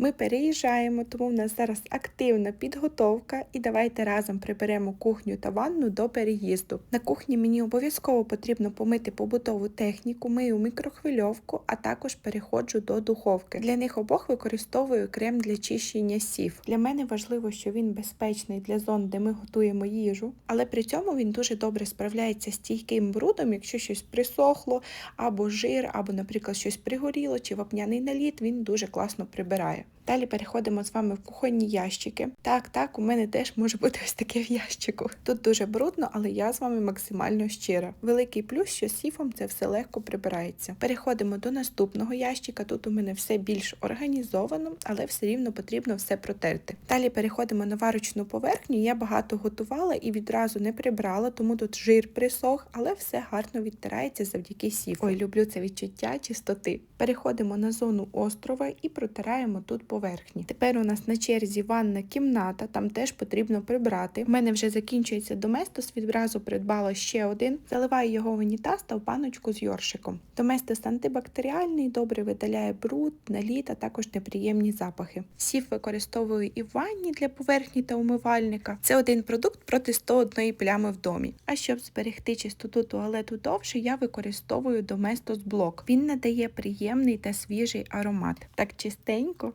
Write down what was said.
Ми переїжджаємо, тому в нас зараз активна підготовка, і давайте разом приберемо кухню та ванну до переїзду. На кухні мені обов'язково потрібно помити побутову техніку, мию мікрохвильовку, а також переходжу до духовки. Для них обох використовую крем для чищення сів. Для мене важливо, що він безпечний для зон, де ми готуємо їжу, але при цьому він дуже добре справляється з стійким брудом, якщо щось присохло, або жир, або, наприклад, щось пригоріло чи вапняний наліт, він дуже класно прибирає. Далі переходимо з вами в кухонні ящики. Так, так, у мене теж може бути ось таке в ящику. Тут дуже брудно, але я з вами максимально щира. Великий плюс, що сіфом це все легко прибирається. Переходимо до наступного ящика. Тут у мене все більш організовано, але все рівно потрібно все протерти. Далі переходимо на варочну поверхню. Я багато готувала і відразу не прибрала, тому тут жир присох, але все гарно відтирається завдяки сіфу. Ой, люблю це відчуття чистоти. Переходимо на зону острова і протираємо тут поверхні. Тепер у нас на черзі ванна кімната, там теж потрібно прибрати. У мене вже закінчується доместос, відразу придбала ще один. Заливаю його в унітаз та в баночку з йоршиком. Доместос антибактеріальний, добре видаляє бруд, наліт, а також неприємні запахи. Сів використовую і в ванні для поверхні та умивальника. Це один продукт проти 101 плями в домі. А щоб зберегти чистоту туалету довше, я використовую Доместос блок. Він надає приємний та свіжий аромат. Так чистенько.